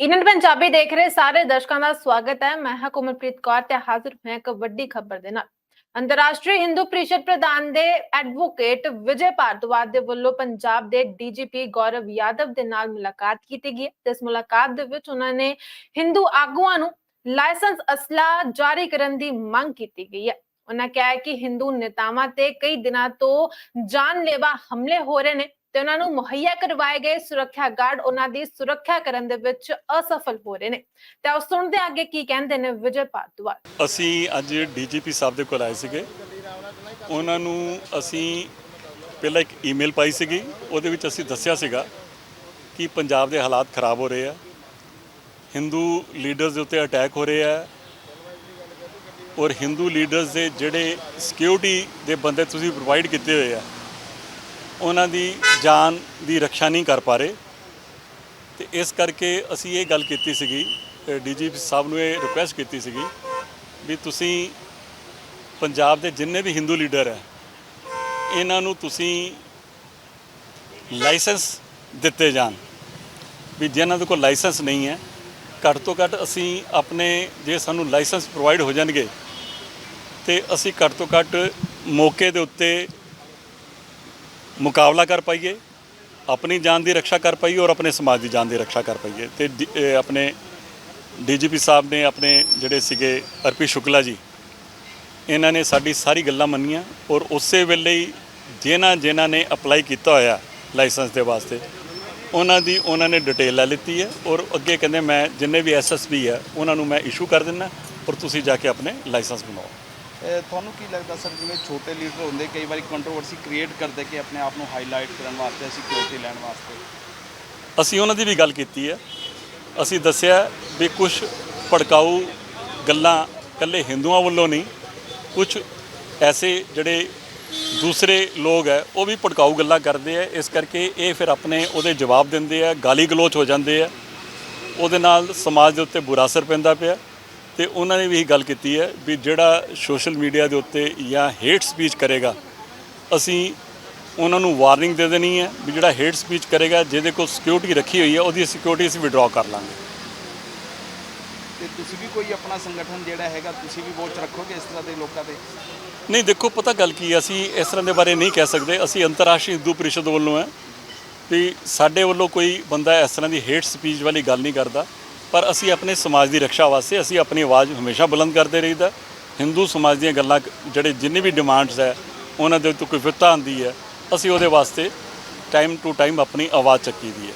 Indian Punjabi ਦੇਖ ਰਹੇ ਸਾਰੇ ਦਰਸ਼ਕਾਂ ਦਾ ਸਵਾਗਤ ਹੈ। ਮੈਂ ਹਾਂ ਕੋਮਲਪ੍ਰੀਤ ਕੌਰ ਤੇ ਹਾਜ਼ਰ ਹਾਂ ਇੱਕ ਵੱਡੀ ਖਬਰ ਦੇ ਨਾਲ। ਅੰਤਰਰਾਸ਼ਟਰੀ ਹਿੰਦੂ ਪ੍ਰੀਸ਼ਦ ਪ੍ਰਧਾਨ ਦੇ ਐਡਵੋਕੇਟ ਵਿਜੇ ਭਾਰਦਵਾਜ ਦੇ ਵੱਲੋਂ ਪੰਜਾਬ ਦੇ ਡੀਜੀਪੀ ਗੌਰਵ ਯਾਦਵ ਦੇ ਨਾਲ ਮੁਲਾਕਾਤ ਕੀਤੀ ਗਈ ਹੈ। ਤੇ ਇਸ ਮੁਲਾਕਾਤ ਦੇ ਵਿੱਚ ਉਹਨਾਂ ਨੇ ਹਿੰਦੂ ਆਗੂਆਂ ਨੂੰ ਲਾਇਸੈਂਸ ਅਸਲਾ ਜਾਰੀ ਕਰਨ ਦੀ ਮੰਗ ਕੀਤੀ ਗਈ ਹੈ। ਉਹਨਾਂ ਕਿਹਾ ਹੈ ਕਿ ਹਿੰਦੂ ਨੇਤਾਵਾਂ ਤੇ ਕਈ ਦਿਨਾਂ ਤੋਂ ਜਾਨਲੇਵਾ ਹਮਲੇ ਹੋ ਰਹੇ ਨੇ। ਤੇ ਉਹਨਾਂ ਨੂੰ ਮੁਹੱਈਆ ਕਰਵਾਏ ਗਏ ਸੁਰੱਖਿਆ ਗਾਰਡ ਉਹਨਾਂ ਦੀ ਸੁਰੱਖਿਆ ਕਰਨ ਦੇ ਵਿੱਚ ਅਸਫਲ ਹੋ ਰਹੇ ਨੇ। ਤੇ ਆਓ ਸੁਣਦੇ ਅੱਗੇ ਕੀ ਕਹਿੰਦੇ ਨੇ ਵਿਜੇ ਭਾਰਦਵਾਜ ਅਸੀਂ ਅੱਜ ਡੀਜੀਪੀ ਸਾਹਿਬ ਦੇ ਕੋਲ ਆਏ ਸੀਗੇ। ਉਹਨਾਂ ਨੂੰ ਅਸੀਂ ਪਹਿਲਾਂ ਇੱਕ ਈਮੇਲ ਪਾਈ ਸੀਗੀ। ਉਹਦੇ ਵਿੱਚ ਅਸੀਂ ਦੱਸਿਆ ਸੀਗਾ ਕਿ ਪੰਜਾਬ ਦੇ ਹਾਲਾਤ ਖਰਾਬ ਹੋ ਰਹੇ ਆ। ਹਿੰਦੂ ਲੀਡਰਸ ਦੇ ਉੱਤੇ ਅਟੈਕ ਹੋ ਰਹੇ ਆ। ਔਰ ਹਿੰਦੂ ਲੀਡਰਸ ਦੇ ਜਿਹੜੇ ਸਿਕਿਉਰਿਟੀ ਦੇ ਬੰਦੇ ਤੁਸੀਂ ਪ੍ਰੋਵਾਈਡ ਕੀਤੇ ਹੋਏ ਆ ਉਹਨਾਂ ਦੀ ਜਾਨ ਦੀ ਰੱਖਿਆ ਨਹੀਂ ਕਰ ਪਾ ਰਹੇ। ਤੇ ਇਸ ਕਰਕੇ ਅਸੀਂ ਇਹ ਗੱਲ ਕੀਤੀ ਸੀਗੀ ਡੀਜੀਪੀ ਸਾਹਿਬ ਨੂੰ ਇਹ ਰਿਕੁਐਸਟ ਕੀਤੀ ਸੀਗੀ ਵੀ ਤੁਸੀਂ ਪੰਜਾਬ ਦੇ ਜਿੰਨੇ ਵੀ ਹਿੰਦੂ ਲੀਡਰ ਹੈ, ਇਹਨਾਂ ਨੂੰ ਤੁਸੀਂ ਲਾਇਸੈਂਸ ਦਿੱਤੇ ਜਾਣ। ਵੀ ਜਿਨ੍ਹਾਂ ਦੇ ਕੋਲ ਲਾਇਸੈਂਸ ਨਹੀਂ ਹੈ, ਘੱਟ ਤੋਂ ਘੱਟ ਅਸੀਂ ਆਪਣੇ ਜੇ ਸਾਨੂੰ ਲਾਇਸੈਂਸ ਪ੍ਰੋਵਾਈਡ ਹੋ ਜਾਣਗੇ, ਤੇ ਅਸੀਂ ਘੱਟ ਤੋਂ ਘੱਟ ਮੌਕੇ ਦੇ ਉੱਤੇ ਮੁਕਾਬਲਾ ਕਰ ਪਾਈਏ, ਆਪਣੀ ਜਾਨ ਦੀ ਰੱਖਿਆ ਕਰ ਪਾਈਏ ਔਰ ਆਪਣੇ ਸਮਾਜ ਦੀ ਜਾਨ ਦੀ ਰੱਖਿਆ ਕਰ ਪਾਈਏ। ਤੇ ਡੀ- ਇਹ ਆਪਣੇ ਡੀਜੀਪੀ ਸਾਹਿਬ ਨੇ ਆਪਣੇ ਜਿਹੜੇ ਸੀਗੇ ਅਰਪੀ ਸ਼ੁਕਲਾ ਜੀ, ਇਹਨਾਂ ਨੇ ਸਾਡੀ ਸਾਰੀ ਗੱਲਾਂ ਮੰਨੀਆਂ ਔਰ ਉਸੇ ਵੇਲੇ ਹੀ ਜਿਨ੍ਹਾਂ ਜਿਨ੍ਹਾਂ ਨੇ ਅਪਲਾਈ ਕੀਤਾ ਹੋਇਆ ਲਾਇਸੈਂਸ ਦੇ ਵਾਸਤੇ, ਉਹਨਾਂ ਦੀ ਉਹਨਾਂ ਨੇ ਡਿਟੇਲ ਲੈ ਲਿੱਤੀ ਹੈ ਔਰ ਅੱਗੇ ਕਹਿੰਦੇ ਮੈਂ ਜਿੰਨੇ ਵੀ ਐਸਐਸਬੀ ਹੈ, ਉਹਨਾਂ ਨੂੰ ਮੈਂ ਇਸ਼ੂ ਕਰ ਦਿੰਦਾ ਔਰ ਤੁਸੀਂ ਜਾ ਕੇ ਆਪਣੇ ਲਾਇਸੈਂਸ ਬਣਾਓ ਤੁਹਾਨੂੰ ਕੀ ਲੱਗਦਾ ਸਰ, ਜਿਵੇਂ ਛੋਟੇ ਲੀਡਰ ਹੁੰਦੇ, ਕਈ ਵਾਰੀ ਕੰਟਰੋਵਰਸੀ ਕ੍ਰੀਏਟ ਕਰਦੇ ਕਿ ਆਪਣੇ ਆਪ ਨੂੰ ਹਾਈਲਾਈਟ ਕਰਨ ਵਾਸਤੇ ਸਿਕਿਉਰਿਟੀ ਲੈਣ ਵਾਸਤੇ? ਅਸੀਂ ਉਹਨਾਂ ਦੀ ਵੀ ਗੱਲ ਕੀਤੀ ਹੈ। ਅਸੀਂ ਦੱਸਿਆ ਵੀ ਕੁਝ ਭੜਕਾਊ ਗੱਲਾਂ ਇਕੱਲੇ ਹਿੰਦੂਆਂ ਵੱਲੋਂ ਨਹੀਂ ਕੁਝ ਐਸੇ ਜਿਹੜੇ ਦੂਸਰੇ ਲੋਕ ਹੈ, ਉਹ ਵੀ ਭੜਕਾਊ ਗੱਲਾਂ ਕਰਦੇ ਆ ਇਸ ਕਰਕੇ ਇਹ ਫਿਰ ਆਪਣੇ ਉਹਦੇ ਜਵਾਬ ਦਿੰਦੇ ਆ ਗਾਲੀ ਗਲੋਚ ਹੋ ਜਾਂਦੇ ਆ ਉਹਦੇ ਨਾਲ ਸਮਾਜ ਦੇ ਉੱਤੇ ਬੁਰਾ ਅਸਰ ਪੈਂਦਾ ਪਿਆ। ਤੇ ਉਹਨਾਂ ਨੇ ਵੀ ਇਹ ਗੱਲ ਕੀਤੀ ਹੈ ਵੀ ਜਿਹੜਾ ਸੋਸ਼ਲ ਮੀਡੀਆ ਦੇ ਉੱਤੇ ਜਾਂ ਹੇਟ ਸਪੀਚ ਕਰੇਗਾ ਅਸੀਂ ਉਹਨਾਂ ਨੂੰ ਵਾਰਨਿੰਗ ਦੇ ਦੇਣੀ ਹੈ ਵੀ ਜਿਹੜਾ ਹੇਟ ਸਪੀਚ ਕਰੇਗਾ ਜਿਹਦੇ ਕੋਲ ਸਿਕਿਉਰਿਟੀ ਰੱਖੀ ਹੋਈ ਹੈ ਉਹਦੀ ਸਿਕਿਉਰਿਟੀ ਅਸੀਂ ਵਿਡਰਾਅ ਕਰ ਲਾਂਗੇ। ਤੇ ਤੁਸੀਂ ਵੀ ਕੋਈ ਆਪਣਾ ਸੰਗਠਨ ਜਿਹੜਾ ਹੈਗਾ ਤੁਸੀਂ ਵੀ ਵੋਚ ਰੱਖੋਗੇ ਇਸ ਤਰ੍ਹਾਂ ਦੇ ਲੋਕਾਂ ਤੇ? ਨਹੀਂ ਦੇਖੋ ਪਤਾ ਗੱਲ ਕੀ ਹੈ ਅਸੀਂ ਇਸ ਤਰ੍ਹਾਂ ਦੇ ਬਾਰੇ ਨਹੀਂ ਕਹਿ ਸਕਦੇ। ਅਸੀਂ ਅੰਤਰਰਾਸ਼ਟਰੀ ਹਿੰਦੂ ਪ੍ਰੀਸ਼ਦ ਵੱਲੋਂ ਹੈ ਵੀ ਸਾਡੇ ਵੱਲੋਂ ਕੋਈ ਬੰਦਾ ਇਸ ਤਰ੍ਹਾਂ ਦੀ ਹੇਟ ਸਪੀਚ ਵਾਲੀ ਗੱਲ ਨਹੀਂ ਕਰਦਾ। ਪਰ ਅਸੀਂ ਆਪਣੇ ਸਮਾਜ ਦੀ ਰੱਖਿਆ ਵਾਸਤੇ ਅਸੀਂ ਆਪਣੀ ਆਵਾਜ਼ ਹਮੇਸ਼ਾ ਬੁਲੰਦ ਕਰਦੇ ਰਹੀਦਾ। ਹਿੰਦੂ ਸਮਾਜ ਦੀਆਂ ਗੱਲਾਂ ਜਿਹੜੇ ਜਿੰਨੇ ਵੀ ਡਿਮਾਂਡਸ ਹੈ, ਉਹਨਾਂ ਦੇ ਉੱਤੇ ਕੋਈ ਵਿਪਤਾ ਆਉਂਦੀ ਹੈ, ਅਸੀਂ ਉਹਦੇ ਵਾਸਤੇ ਟਾਈਮ ਟੂ ਟਾਈਮ ਆਪਣੀ ਆਵਾਜ਼ ਚੱਕੀ ਦੀ ਹੈ।